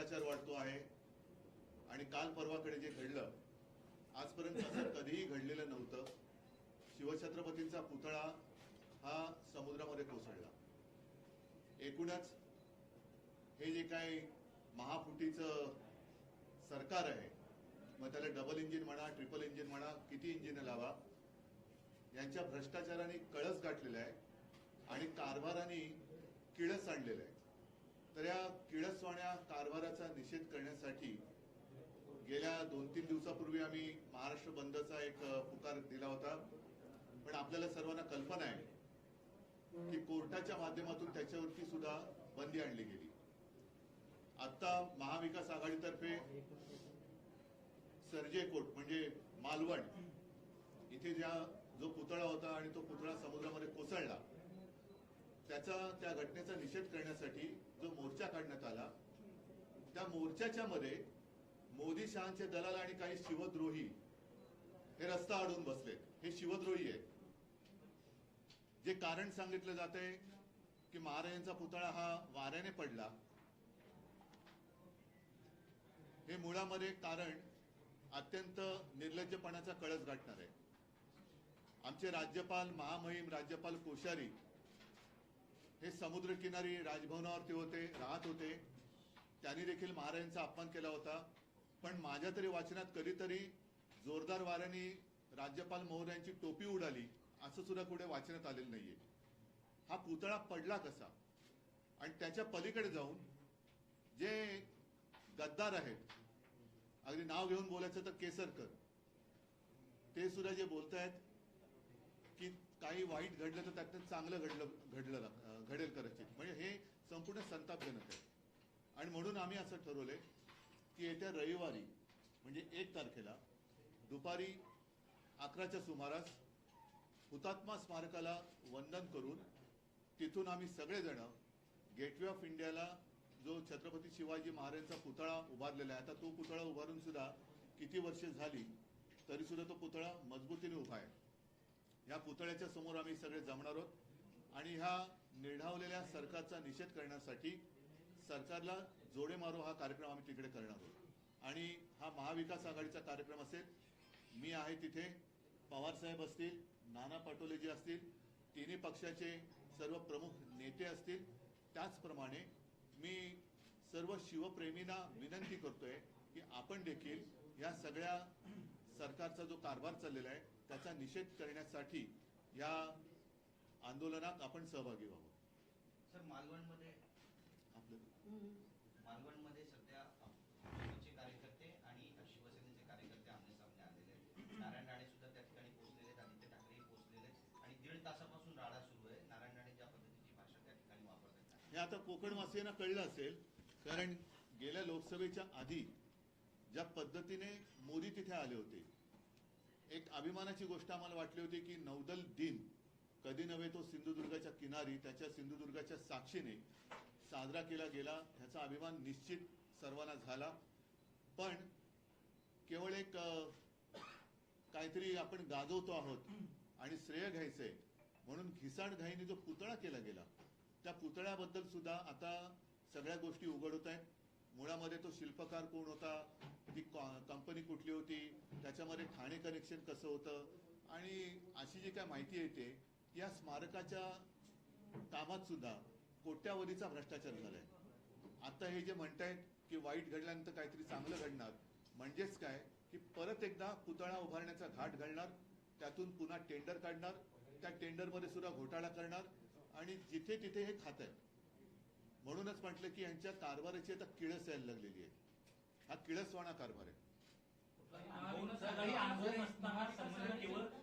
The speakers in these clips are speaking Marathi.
भ्रष्टाचार वाढतो आहे. आणि काल परवाकडे जे घडलं आजपर्यंत असं कधीही घडलेलं नव्हतं. शिवछत्रपतींचा पुतळा हा समुद्रामध्ये कोसळला. एकूणच हे जे काही महाफुटीचं सरकार आहे मग त्याला डबल इंजिन म्हणा ट्रिपल इंजिन म्हणा किती इंजिन लावा यांच्या भ्रष्टाचाराने कळस गाठलेला आहे आणि कारभाराने किळस आणलेलं आहे. तर या किळसवाण्या कारभाराचा निषेध करण्यासाठी गेल्या दोन तीन दिवसापूर्वी आम्ही महाराष्ट्र बंदचा एक पुकार दिला होता. पण आपल्याला सर्वांना कल्पना आहे की कोर्टाच्या माध्यमातून त्याच्यावरती सुद्धा बंदी आणली गेली. आता महाविकास आघाडीतर्फे सर्जे कोर्ट म्हणजे मालवण इथे ज्या जो पुतळा होता आणि तो पुतळा समुद्रामध्ये कोसळला त्याचा त्या घटनेचा निषेध करण्यासाठी जो मोर्चा काढण्यात आला त्या मोर्चाच्या मध्ये मोदी शहाचे दलाल आणि काही शिवद्रोही हे रस्ता अडून बसले हे शिवद्रोही आहेत. जे कारण सांगितलं जात आहे की महाराजांचा पुतळा हा वाऱ्याने पडला. हे मुळामध्ये कारण अत्यंत निर्लज्जपणाचा कळस गाठणार आहे. आमचे राज्यपाल महामहिम राज्यपाल कोश्यारी हे समुद्रकिनारी राजभवनावरती होते राहत होते. त्यांनी देखील महाराजांचा अपमान केला होता. पण माझ्या तरी वाचनात कधीतरी जोरदार वाऱ्याने राज्यपाल महोदयांची टोपी उडाली असं सुद्धा कुठे वाचण्यात आलेलं नाहीये. हा पुतळा पडला कसा? आणि त्याच्या पलीकडे जाऊन जे गद्दार आहेत अगदी नाव घेऊन बोलायचं तर केसरकर ते सुद्धा जे बोलतायत की काही वाईट घडलं तर त्यातनं चांगलं घडलं घडलं अं, घडेल कदाचित. म्हणजे हे संपूर्ण संतापजनक आहे. आणि म्हणून आम्ही असं ठरवलंय की येत्या रविवारी म्हणजे एक तारखेला दुपारी अकराच्या सुमारास हुतात्मा स्मारकाला वंदन करून तिथून आम्ही सगळेजण गेटवे ऑफ इंडियाला जो छत्रपती शिवाजी महाराजांचा पुतळा उभारलेला आहे आता तो पुतळा उभारून सुद्धा किती वर्ष झाली तरी सुद्धा तो पुतळा मजबूतीने उभा आहे. या पुतळ्याच्या समोर आम्ही सगळे जमणार आहोत. आणि ह्या निर्ढावलेल्या सरकारचा निषेध करण्यासाठी सरकारला जोडे मारो हा कार्यक्रम आम्ही तिकडे करणार आहोत. आणि हा महाविकास आघाडीचा कार्यक्रम असेल मी आहे तिथे पवार साहेब असतील नाना पटोलेजी असतील तिन्ही पक्षाचे सर्व प्रमुख नेते असतील त्याचप्रमाणे मी सर्व शिवप्रेमींना विनंती करतोय की आपण देखील या सगळ्या सरकारचा जो कारभार चाललेला आहे त्याचा निषेध करण्यासाठी या आंदोलनात आपण सहभागी व्हावं. सर मालवणमध्ये आपलं. मालवणमध्ये सध्या कार्यकर्ते आणि शिवसेनेचे कार्यकर्ते आमने सामने आलेले आहेत. नारायण राणे सुद्धा त्या ठिकाणी पोहोचलेले आहेत आदित्य ठाकरेही पोहोचलेले आहेत. आणि दीड तासापासून राडा सुरू आहे. नारायण राणे ज्या पद्धतीची भाषा त्या ठिकाणी वापरतात. हे आता कोकणवासियांना कळलं असेल कारण गेल्या लोकसभेच्या आधी ज्या पद्धतीने मोदी तिथे आले होते एक अभिमानाची गोष्ट आम्हाला वाटली होती की नौदल दिन कधी नव्हे तो सिंधुदुर्गाच्या किनारी त्याच्या सिंधुदुर्गाच्या साक्षीने साजरा केला गेला ह्याचा अभिमान निश्चित सर्वांना झाला. पण केवळ एक काहीतरी आपण गाजवतो आहोत आणि श्रेय घ्यायचंय म्हणून घिसाणघाईने जो पुतळा केला गेला त्या पुतळ्याबद्दल सुद्धा आता सगळ्या गोष्टी उघड होत आहेत. मुळामध्ये तो शिल्पकार कोण होता ती कॉ- कंपनी कुठली होती त्याच्यामध्ये ठाणे कनेक्शन कसं होतं आणि अशी जी काय माहिती येते या स्मारकाच्या कामात सुद्धा कोट्यावधीचा भ्रष्टाचार झालाय. आता हे जे म्हणतायत की वाईट घडल्यानंतर काहीतरी चांगलं घडणार म्हणजेच काय? की परत एकदा पुतळा उभारण्याचा घाट घालणार त्यातून पुन्हा टेंडर काढणार त्या टेंडरमध्ये सुद्धा घोटाळा करणार आणि जिथे तिथे हे खात आहेत. म्हणूनच म्हटलं की यांच्या कारभाराची आता किळस यायला लागलेली आहे. हा किळसवाणा कारभार आहे.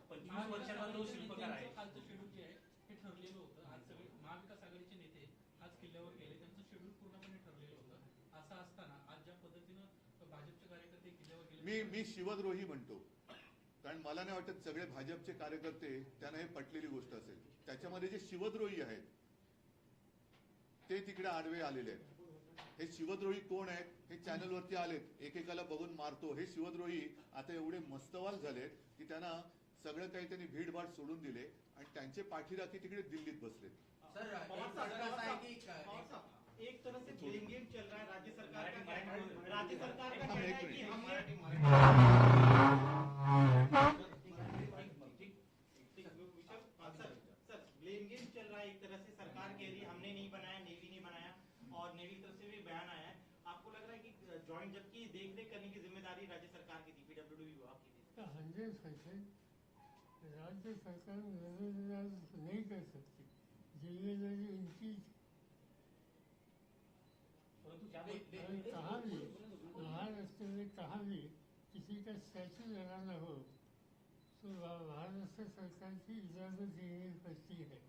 पंचवीस वर्षाचा जो शिल्पकार आहे कालचं शेड्यूल जे आहे हे ठरलेलं होतं आज सगळे महाविकास आघाडीचे नेते आज किल्ल्यावर गेले त्यांचं शेड्यूल पूर्णपणे ठरलेलं होतं. असं असताना आज ज्या पद्धतीनं भाजपचे कार्यकर्ते किल्ल्यावर गेले मी मी शिवद्रोही म्हणतो. कारण मला नाही वाटत सगळे भाजपचे कार्यकर्ते त्यांना हे पटलेली गोष्ट असेल. त्याच्यामध्ये जे शिवद्रोही आहेत ते तिकडे आडवे आलेले आहेत. हे शिवद्रोही कोण आहेत? हे चॅनलवरती आलेत. एकेकाला बघून मारतो. हे शिवद्रोही आता एवढे मस्तवाल झालेत की त्यांना सगळं काही त्यांनी भीडभाड सोडून दिले आणि त्यांचे पाठीराखी तिकडे दिल्लीत बसलेत. सर की पवार साहेब, एक तरह से ब्लेम गेम चल रहा है राज्य सरकार का है। राज्य सरकार का हाँ, कहना है कि हमने सर ब्लेम गेम चल रहा है एक तरह से सरकार कह रही है हमने नहीं बनाया नेवी ने बनाया और नेवी की तरफ़ से भी बयान आया है। आपको लग रहा है कि जॉइंट जबकि देख रेख करने की ज़िम्मेदारी राज्य सरकार की थी पीडब्ल्यूडी विभाग की थी? परसेंट राज्य सरकार नहीं कर सकती। त्या कहाँ भी महाराष्ट्र में कहाँ भी किसी का स्टैचू लगाना हो तो महाराष्ट्र सरकार की इजाज़त लेनी पड़ती है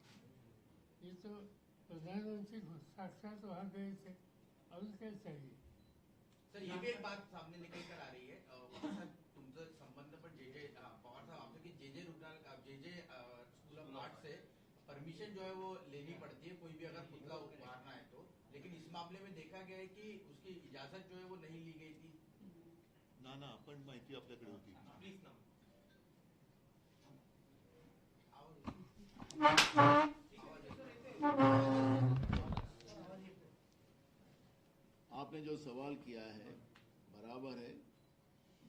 ये तो प्रधानमंत्री साक्षात वहाँ गए थे और क्या चाहिए सर, ये भी एक बात सामने निकल कर आ रही है। तुमचं संबंध पण जे जे पवार साहब आपसे की जे जे रुग्णालय J J school of art say permission जो है वो लेनी पड़ती है कोई भी अगर पुतला उभारना है तो। लेकिन इस मामले में देखा गया है कि उसकी इजाज़त जो है वो नहीं ली गई थी। ना ना पण माहिती आपल्याकडे होती. प्लीज़ ना आपने जो सवाल किया है बराबर है।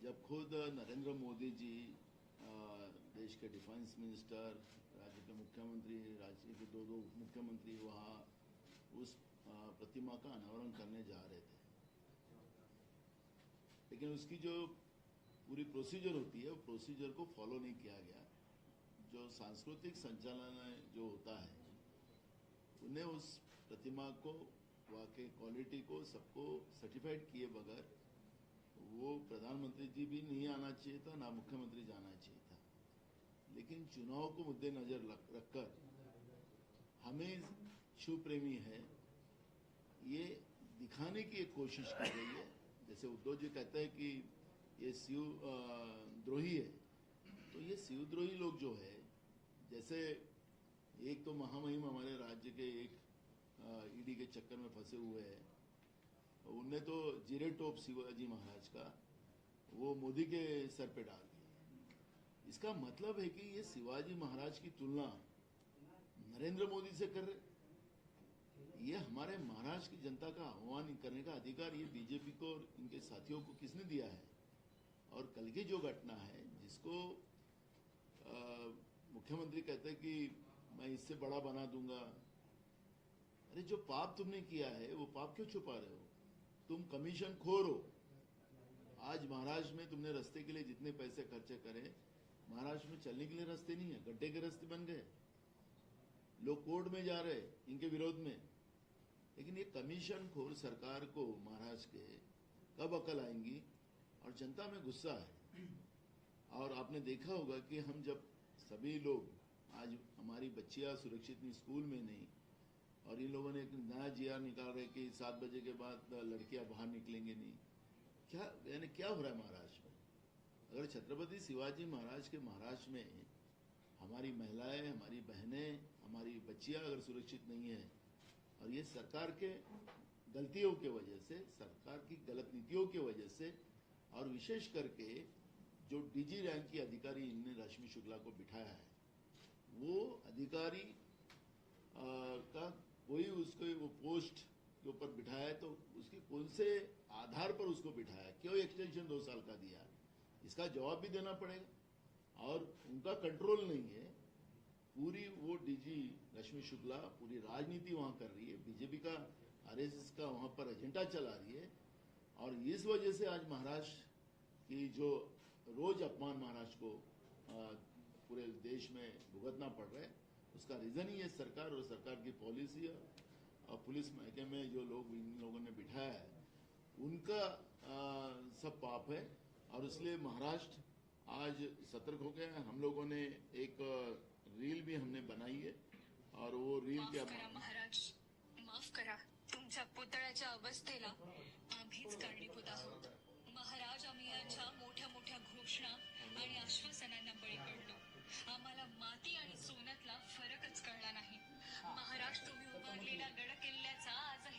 जब खुद नरेंद्र मोदी जी देश के डिफेंस मिनिस्टर के मुख्यमंत्री राज्य के दो दो उप मुख्यमंत्री वहाँ उस प्रतिमा का अनावरण करने जा रहे थे। लेकिन उसकी जो पूरी प्रोसीजर होती है, वो प्रोसीजर को फॉलो नहीं किया गया। जो सांस्कृतिक संचालन जो होता है, उन्हें उस प्रतिमा को वहाँ के क्वालिटी को सबको सर्टिफाइड किए बगैर वो प्रधानमंत्री जी भी नहीं आना चाहिए था, ना मुख्यमंत्री जाना चाहिए था। लेकिन चुनाव को मुद्देनजर रख- रखकर हमें शिव प्रेमी है, ये दिखाने की एक कोशिश की गई है। जैसे उद्धव जी कहते हैं कि ये शिव द्रोही है। तो ये शिवद्रोही लोग जो है, जैसे एक तो महामहिम हमारे राज्य के एक ईडी के चक्कर में फंसे हुए हैं। उनने तो जीरे टोप शिवाजी महाराज का, वो मोदी के सर पे डाल इसका मतलब है कि ये शिवाजी महाराज की तुलना नरेंद्र मोदी से कर रहे ये हमारे महाराष्ट्र की जनता का आह्वान करने का अधिकार ये बीजेपी को और इनके साथियों को किसने दिया है? और कल की जो घटना है, जिसको मुख्यमंत्री कहते हैं कि मैं इससे बड़ा बना दूँगा। अरे जो पाप तुमने किया है, वो पाप क्यों छुपा रहे हो? तुम कमीशन खोर हो। आज महाराष्ट्र में तुमने रस्ते के लिए जितने पैसे खर्चे करे महाराष्ट्र में चलने के लिए रास्ते नहीं है, गड्ढे के रास्ते बन गए। लोग कोर्ट में जा रहे इनके विरोध में। लेकिन ये कमीशन खोर सरकार को महाराष्ट्र के कब अकल आएँगी? और जनता में गुस्सा है। और आपने देखा होगा कि हम जब सभी लोग, आज हमारी बच्चियाँ सुरक्षित नहीं, स्कूल में नहीं, और इन लोगों ने एक नया जी निकाल रहे कि सात बजे के बाद लड़कियाँ बाहर निकलेंगे नहीं। क्या, यानी क्या हो रहा है महाराष्ट्र में अगर छत्रपति शिवाजी महाराज के महाराष्ट्र में हमारी महिलाएँ हमारी बहनें हमारी बच्चियाँ अगर सुरक्षित नहीं है और ये सरकार के गलतियों के वजह से सरकार की गलत नीतियों के वजह से और विशेष करके जो डीजी रैंक की अधिकारी इनने रश्मि शुक्ला को बिठाया है वो अधिकारी आ, का कोई उसको वो पोस्ट के ऊपर बिठाया है तो उसके कौन से आधार पर उसको बिठाया क्यों एक्सटेंशन दो साल का दिया? इसका जवाब भी देना पड़ेगा। और उनका कंट्रोल नहीं है। पूरी वो डीजी रश्मि शुक्ला पूरी राजनीति वहाँ कर रही है। बीजेपी का आरएसएस का वहाँ पर एजेंडा चला रही है। और इस वजह से आज महाराष्ट्र की जो रोज अपमान महाराष्ट्र को पूरे देश में भुगतना पड़ रहा है उसका रीजन ही है सरकार और सरकार की पॉलिसी और पुलिस महकमे में जो लोग इन लोगों ने बिठाया है उनका आ, सब पाप है। और इसलिए महाराष्ट्र आज सतर्क हो गया है। हम लोगों ने एक रील भी हमने बनाई है और वो रील क्या महाराज माफ करा। तुमच्या पुतळ्याच्या अवस्थेला आम्हीच कारणीभूत आहोत महाराज आम्ही यांच्या मोठ्या मोठ्या घोषणा आणि आश्वासनांना बळी पडलो. आम्हाला माती आणि सोन्यातला फरकच कळला नाही. महाराज तुम्ही उभारलेल्या गड किल्ल्याचा आजही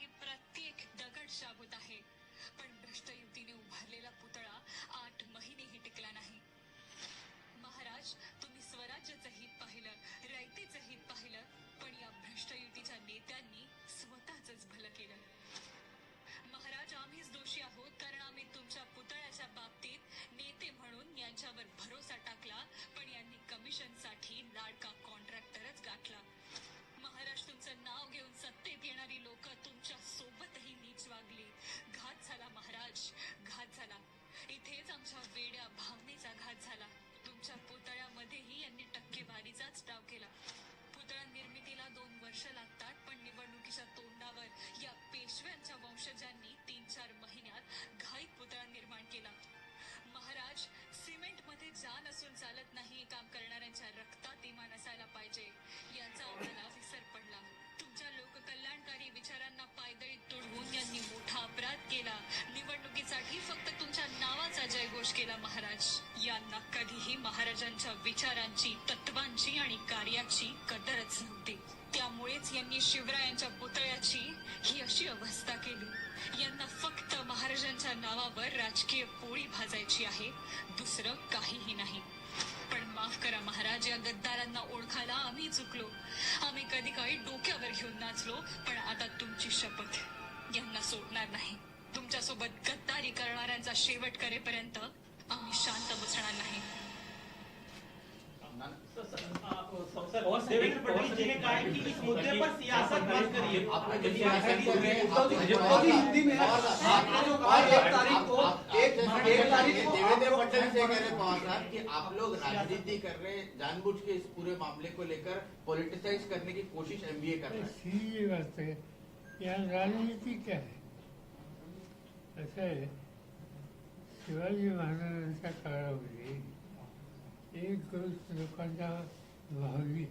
तुमचंच भलं केलं. महाराज आम्हीच दोषी आहोत कारण आम्ही तुमच्या पुतळ्याच्या बाबतीत नेते म्हणून यांच्यावर भरोसा टाकला पण यांनी कमिशनसाठी लाडका कॉन्ट्रॅक्टरच गाठला. महाराज तुमचं नाव घेऊन सत्तेत येणारी लोक तुमच्या सोबतही नीच वागली. घात झाला महाराज घात झाला. इथेच आमच्या वेड्या भावनेचा घात झाला. तुमच्या पुतळ्यामध्येही यांनी टक्केवारीचाच डाव केला. पुतळा निर्मितीला दोन वर्ष लागतात. निवडणुकीच्या तोंडावर या पेशव्यांच्या वंशजांनी तीन चार महिन्यात घाईत पुतळा निर्माण केला. महाराज सिमेंटमध्ये जान असून चालत नाही काम करणाऱ्यांच्या रक्तात इमान असायला पाहिजे. याचा आम्हाला विसर पडला. तुमच्या लोककल्याणकारी विचारांना पायदळी तुडवून यांनी मोठा अपराध केला. निवडणुकीसाठी फक्त तुमच्या नावाचा जयघोष केला महाराज. यांना कधीही महाराजांच्या विचारांची तत्वांची आणि कार्याची कदरच नव्हती. त्यामुळेच यांनी शिवरायांच्या पुतळ्याची ही अशी अवस्था केली. यांना फक्त महाराजांच्या नावावर राजकीय पोळी भाजायची आहे दुसरं काहीही नाही. पण माफ करा महाराज या गद्दारांना ओळखायला आम्ही चुकलो. आम्ही कधी काही डोक्यावर घेऊन नाचलो पण आता तुमची शपथ यांना सोडणार नाही. तुमच्यासोबत गद्दारी करणाऱ्यांचा शेवट करेपर्यंत आम्ही शांत बसणार नाही। देवेंद्र फडणवीस जी ने कहा है कि इस मुद्दे पर सियासत मत करिए। आपने जो सियासत को मैं आप- हिंदी में पवार साहब, आपने जो कहा आप- एक तारीख को आप- एक आप- एक तारीख को देवेंद्र फडणवीस ये कह रहे पवार साहब कि आप लोग राजनीति कर रहे हैं जानबूझ के इस पूरे मामले को लेकर पॉलिटिसाइज करने की कोशिश एमबीए कर रहे हैं। है राजनीति क्या है? असं आहे शिवाजी महाराजांच्या काळामध्ये एक गोष्ट लोकांना भावली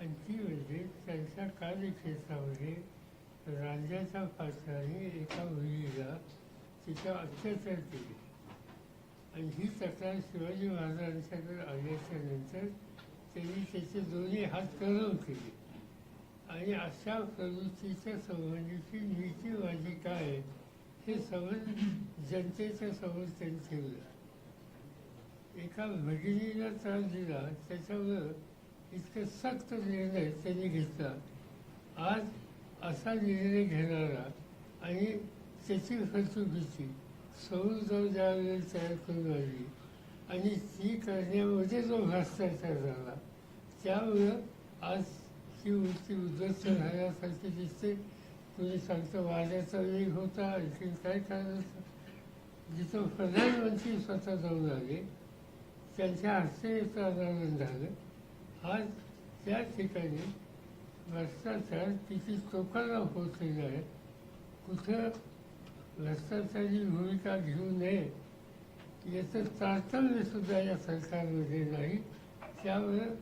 आणि ती म्हणजे त्यांच्या कार्यक्षेत्रामध्ये राजाच्या पात्राने एका मुलीला तिचा अत्याचार केले. आणि ही तक्रार शिवाजी महाराजांच्याकडे आल्याच्यानंतर त्यांनी त्याचे दोन्ही हात करून केले. आणि अशा प्रवृत्तीच्या संबंधीची नीती माझी काय? आहे हे समज जनतेच्या समोर त्यांनी ठेवलं एका भगिनीला त्रास दिला त्याच्यावर इतकं सक्त निर्णय त्यांनी घेतला. आज असा निर्णय घेणारा आणि त्याची फसवणुकीची सौर जाऊ ज्यावेळेला तयार करून आली. आणि ती करण्यामध्ये जो भ्रष्टाचार झाला त्यामुळं आज ही वृत्ती उद्ध्वस्त झाल्यासारखी दिसते. कोणी सांगतो वाड्याचा वेग होता आणखी काय कारण जिथं प्रधानमंत्री स्वतः जाऊन आले त्यांच्या हस्ते याचं अनावरण झालं. आज त्या ठिकाणी भ्रष्टाचार किती टोकाला पोहोचलेला आहे कुठं भ्रष्टाचारी भूमिका घेऊ नये याचं तारतम्य सुद्धा या सरकारमध्ये नाही. त्यामुळं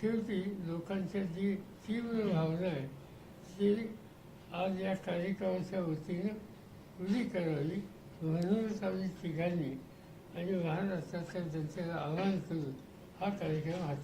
शेवटी लोकांच्या जी तीव्र भावना आहे ती आज या कार्यक्रमाच्या वतीनं खुली करावी. म्हणूनच आम्ही तिघांनी आणि महाराष्ट्राच्या जनतेला आवाहन करून हा कार्यक्रम आहे.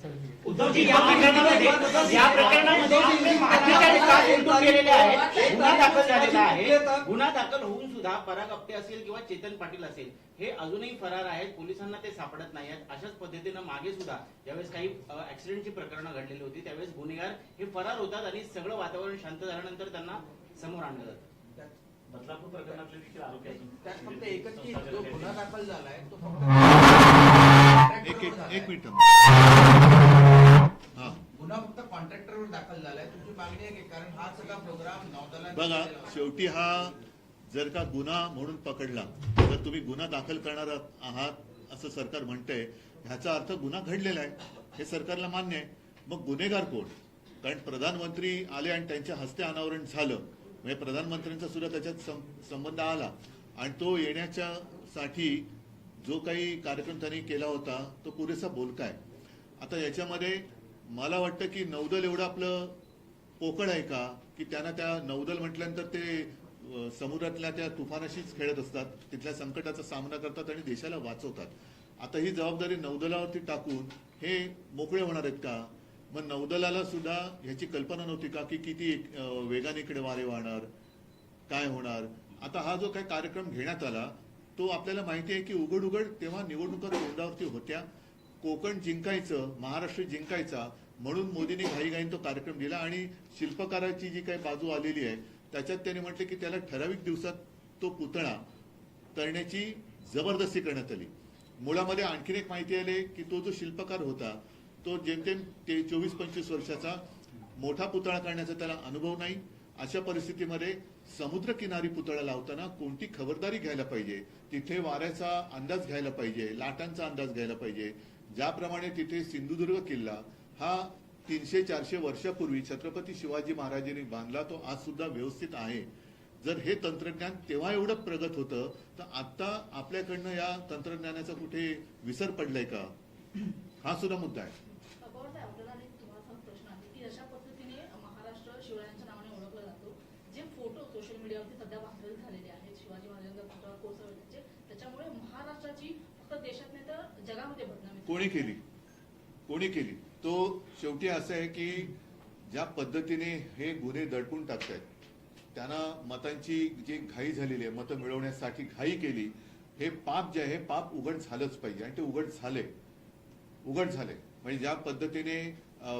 गुन्हा दाखल होऊन सुद्धा पराग आपटे असेल किंवा चेतन पाटील असेल हे अजूनही फरार आहेत पोलिसांना ते सापडत नाही आहेत. अशाच पद्धतीनं मागे सुद्धा ज्यावेळेस काही ऍक्सिडेंटची प्रकरणं घडलेली होती त्यावेळेस गुन्हेगार हे फरार होतात आणि सगळं वातावरण शांत झाल्यानंतर त्यांना समोर आणलं जातं. बदलापूर प्रकरणातले देखील आरोपी अजून त्यात फक्त एकच की जो गुन्हा दाखल झालाय तो एक फक्त एक एक मिनिट. हा. गुन्हा फक्त कॉन्ट्रॅक्टरवर दाखल झालाय. तुमची मागणी आहे की कारण हा सगळा प्रोग्राम नौदलाने बघा. शेवटी हा जर का गुन्हा म्हणून पकडला तर तुम्ही गुन्हा दाखल करणार आहात असं सरकार म्हणतंय. ह्याचा अर्थ गुन्हा घडलेला आहे. हे सरकारला मान्य आहे. मग गुन्हेगार कोण? कारण प्रधानमंत्री आले आणि त्यांच्या हस्ते अनावरण झालं. म्हणजे प्रधानमंत्र्यांचा सुद्धा त्याच्यात सं- संबंध आला. आणि तो येण्याच्या साठी जो काही कार्यक्रम त्यांनी केला होता तो पुरेसा बोलका आहे. आता याच्यामध्ये मला वाटतं की नौदल एवढं आपलं पोकळ आहे का? की त्यांना त्या नौदल म्हटल्यानंतर ते समुद्रातल्या त्या तुफानाशीच खेळत असतात तिथल्या संकटाचा सामना करतात आणि देशाला वाचवतात. आता ही जबाबदारी नौदलावरती टाकून हे मोकळे होणार आहेत का? मग नौदलाला सुद्धा ह्याची कल्पना नव्हती का की किती वेगाने इकडे वारे वाहणार? काय होणार? आता हा जो काही कार्यक्रम घेण्यात आला तो आपल्याला माहिती आहे की उघड उघड तेव्हा निवडणुका तोंडावरती होत्या. कोकण जिंकायचं महाराष्ट्र जिंकायचा म्हणून मोदींनी घाईघाईन तो कार्यक्रम दिला आणि शिल्पकाराची जी काही बाजू आलेली आहे त्याच्यात त्याने म्हटले की त्याला ठराविक दिवसात तो पुतळा करण्याची जबरदस्ती करण्यात आली. मुळामध्ये आणखीन एक माहिती आली की तो जो शिल्पकार होता तो जेमतेम ते चोवीस पंचवीस वर्षाचा मोठा पुतळा करण्याचा त्याला अनुभव नाही. अशा परिस्थितीमध्ये समुद्र किनारी पुतळा लावताना कोणती खबरदारी घ्यायला पाहिजे? तिथे वाऱ्याचा अंदाज घ्यायला पाहिजे लाटांचा अंदाज घ्यायला पाहिजे. ज्याप्रमाणे तिथे सिंधुदुर्ग किल्ला हा तीनशे चारशे वर्षापूर्वी छत्रपती शिवाजी महाराजांनी बांधला तो आज सुद्धा व्यवस्थित आहे. जर हे तंत्रज्ञान तेव्हा एवढं प्रगत होतं तर आता आपल्याकडनं या तंत्रज्ञानाचा कुठे विसर पडलाय का? हा सुद्धा मुद्दा आहे. कोणी केली? कोणी केली? तो शेवटी असं आहे की ज्या पद्धतीने हे गुन्हे दडपून टाकतायत त्यांना मतांची जी घाई झालेली आहे मतं मिळवण्यासाठी घाई केली हे पाप जे आहे हे पाप उघड झालंच पाहिजे. आणि ते उघड झाले. उघड झाले. म्हणजे ज्या पद्धतीने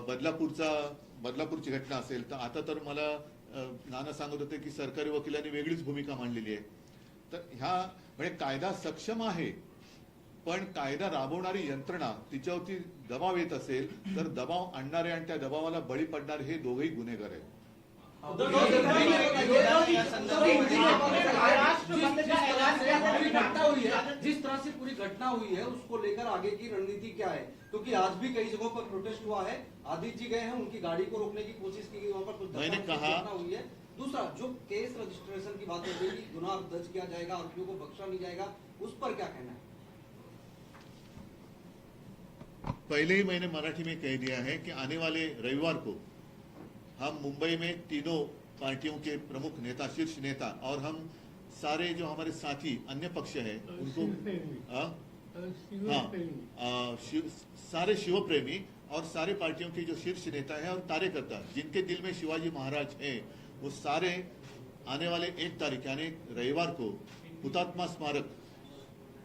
बदलापूरचा बदलापूरची घटना असेल तर आता तर मला नाना सांगत होते की सरकारी वकिलांनी वेगळीच भूमिका मांडलेली आहे. तर ह्या म्हणजे कायदा सक्षम आहे पण कायदा राबवणारी यंत्रणा तिच्यावरती दबाव येत असेल तर दबाव आणणारे आणि त्या दबावाला बळी पडणारे हे दोघेही गुन्हेगार आहेत. है जिस तरह से पूरी घटना हुई है उसको लेकर आगे की रणनीति क्या है? क्योंकि आज भी कई जगहों पर प्रोटेस्ट हुआ है। आदित्य जी गए हैं उनकी गाड़ी को रोकने की कोशिश की गई वहाँ पर कुछ मैंने कहा- घटना हुई है। दूसरा जो केस रजिस्ट्रेशन की बात हो गई कि गुनाह दर्ज किया जाएगा आरोपियों को बख्शा नहीं जाएगा उस पर क्या कहना है? पहले ही मैंने मराठी में कह दिया है कि आने वाले रविवार को हम मुंबई में तीनों पार्टियों के प्रमुख नेता शीर्ष नेता और हम सारे जो हमारे साथी अन्य पक्ष हैं उनको हाँ? आ, शिव, सारे शिवप्रेमी और सारे पार्टियों के जो शीर्ष नेता है और कार्यकर्ता जिनके दिल में शिवाजी महाराज हैं वो सारे आने वाले एक तारीख यानी रविवार को हुतात्मा स्मारक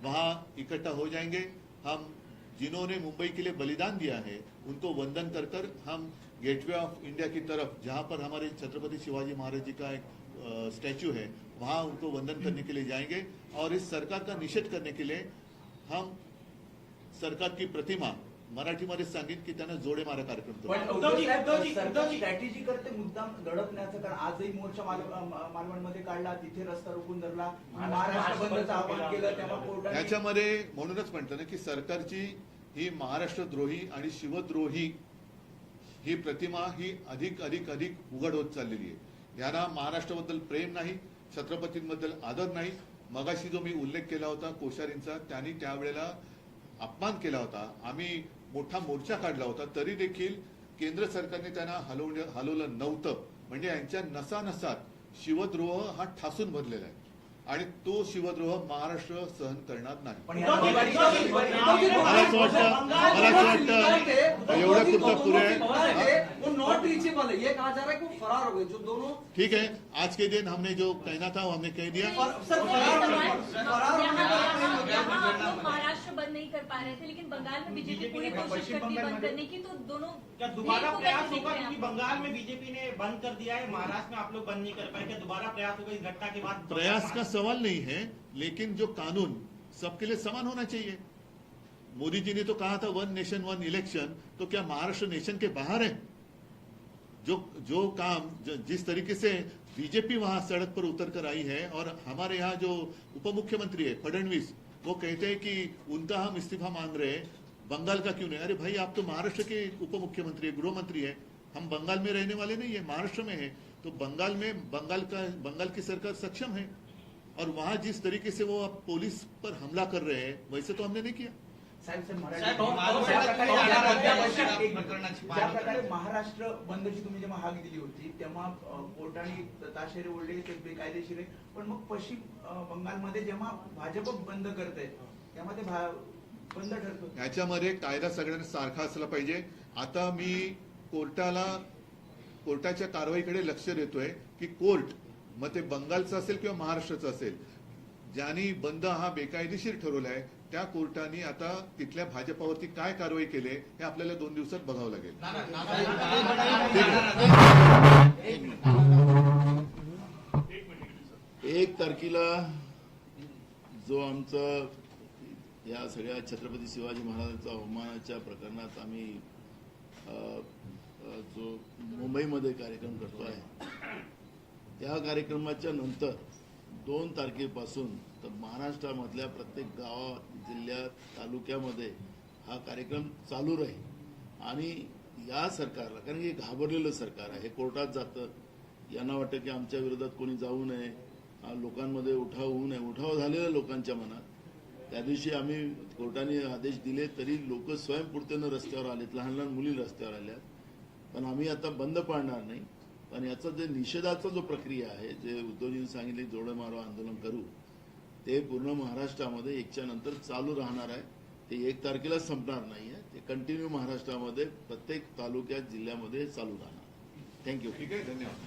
वहाँ इकट्ठा हो जाएँगे हम जिन्होंने मुंबई के लिए बलिदान दिया है, उनको वंदन कर कर हम गेटवे ऑफ़ इंडिया की तरफ़, जहाँ पर हमारे छत्रपति शिवाजी महाराज जी का एक स्टैचू है, वहाँ उनको वंदन करने के लिए जाएँगे और इस सरकार का निषेध करने के लिए हम सरकार की प्रतिमा मराठीमध्ये सांगितलं की त्यांना जोडे मारा कार्यक्रम करू पण उद्धवजी, साहेब, उद्धवजी, सरकार उद्धवजी. स्ट्रॅटेजी करते मुद्दाम दडपण्याचं कारण आजही मोर्चा मालवणमध्ये काढला तिथे रस्ता रोखून धरला महाराष्ट्र बंदचं आवाहन केलं तेव्हा कोर्टाने याच्यामध्ये म्हणूनच म्हटलं ना की सरकारची ही महाराष्ट्रद्रोही आणि शिवद्रोही ही प्रतिमा ही अधिक अधिक अधिक उघड होत चाललेली आहे. यांना महाराष्ट्राबद्दल प्रेम नाही छत्रपतींबद्दल आदर नाही. मगाशी जो मी उल्लेख केला होता कोश्यारींचा त्यांनी त्यावेळेला अपमान केला होता. आम्ही मोठा मोर्चा काढला होता. तरी देखील केंद्र सरकारने त्यांना हलवलं हलवलं नव्हतं. म्हणजे यांच्या नसानसात शिवद्रोह हा ठासून भरलेला आहे. आणि तो शिवद्रोह महाराष्ट्र सहन करणार नाही मला असं वाटतं मला असं वाटतं एवढ्या पुरतं पुरे आहे वो नॉट रीचेबल है ये कहा जा रहा है कि वो फरार हो गए जो दोनों ठीक है आज के दिन हमने जो कहना था वो हमने कह दिया हो महाराष्ट्र बंद नहीं कर पा रहे थे लेकिन बंगाल में बीजेपी पूरी कोशिश पश्चिम करती है बंगाल बंद में- करने की तो दोनों क्या दोबारा को प्रयास होगा हैं क्योंकि? बंगाल में बीजेपी ने बंद कर दिया है महाराष्ट्र में आप लोग बंद नहीं कर पाए क्या दोबारा प्रयास होगा इस घटना के बाद प्रयास का सवाल नहीं है, लेकिन जो कानून सबके लिए समान होना चाहिए। मोदी जी ने तो कहा था वन नेशन वन इलेक्शन तो क्या महाराष्ट्र नेशन के बाहर है? जो जो काम, ज- जिस तरीके से बीजेपी वहाँ सड़क पर उतर कर आई है, और हमारे यहाँ जो उप मुख्यमंत्री है, फडणवीस, वो कहते हैं कि उनका हम इस्तीफा मांग रहे हैं। बंगाल का क्यों नहीं? अरे भाई, आप तो महाराष्ट्र के उप मुख्यमंत्री है गृह मंत्री है। हम बंगाल में रहने वाले नहीं है, महाराष्ट्र में है। तो बंगाल में, बंगाल का, बंगाल की सरकार सक्षम है। और वहां जिस तरीके से वो अब पुलिस पर हमला कर रहे हैं वैसे तो हमने नहीं किया। ज्या प्रकारे प्रकारे करा. महाराष्ट्र बंदची तुम्ही जेव्हा हाक दिली होती तेव्हा कोर्टाने ताशेरे ओढले ते बेकायदेशीर आहे. पण मग पश्चिम बंगालमध्ये जेव्हा भाजप बंद करते तेव्हा ते भा- बंद ठरतो याच्यामध्ये कायदा सगळ्यांना सारखा असला पाहिजे. आता मी कोर्टाला कोर्टाच्या कारवाईकडे लक्ष देतोय की कोर्ट मग ते बंगालचं असेल किंवा महाराष्ट्राचं असेल ज्यांनी बंद हा बेकायदेशीर ठरवलाय त्या कोर्टाने आता तिथल्या भाजपावरती काय कारवाई केली हे आपल्याला दोन दिवसात बघावं लागेल. एक तारखेला जो आमचा या सगळ्या छत्रपती शिवाजी महाराजांचा अवमानाच्या प्रकरणात आम्ही जो मुंबईमध्ये कार्यक्रम करतो आहे त्या कार्यक्रमाच्या नंतर दोन तारखेपासून तर महाराष्ट्रामधल्या प्रत्येक गावात जिल्ह्यात तालुक्यामध्ये हा कार्यक्रम चालू राहील. आणि या सरकारला कारण हे घाबरलेलं सरकार आहे हे कोर्टात जातं. यांना वाटतं की आमच्या विरोधात कोणी जाऊ नये लोकांमध्ये उठाव होऊ नये. उठाव झालेला लोकांच्या मनात. त्या दिवशी आम्ही कोर्टाने आदेश दिले तरी लोक स्वयंपूर्तीनं रस्त्यावर आलेत लहान लहान मुली रस्त्यावर आल्यात. पण आम्ही आता बंद पाडणार नाही. पण याचा जे निषेधाचा जो प्रक्रिया आहे जे उद्धवजींनी सांगितले जोड मारो आंदोलन करू ते पूर्ण महाराष्ट्रामध्ये एकच्या नंतर चालू राहणार आहे. ते एक तारखेला संपणार नाही आहे. ते कंटिन्यू महाराष्ट्रामध्ये प्रत्येक तालुक्यात जिल्ह्यामध्ये चालू राहणार. थँक्यू ठीक आहे धन्यवाद.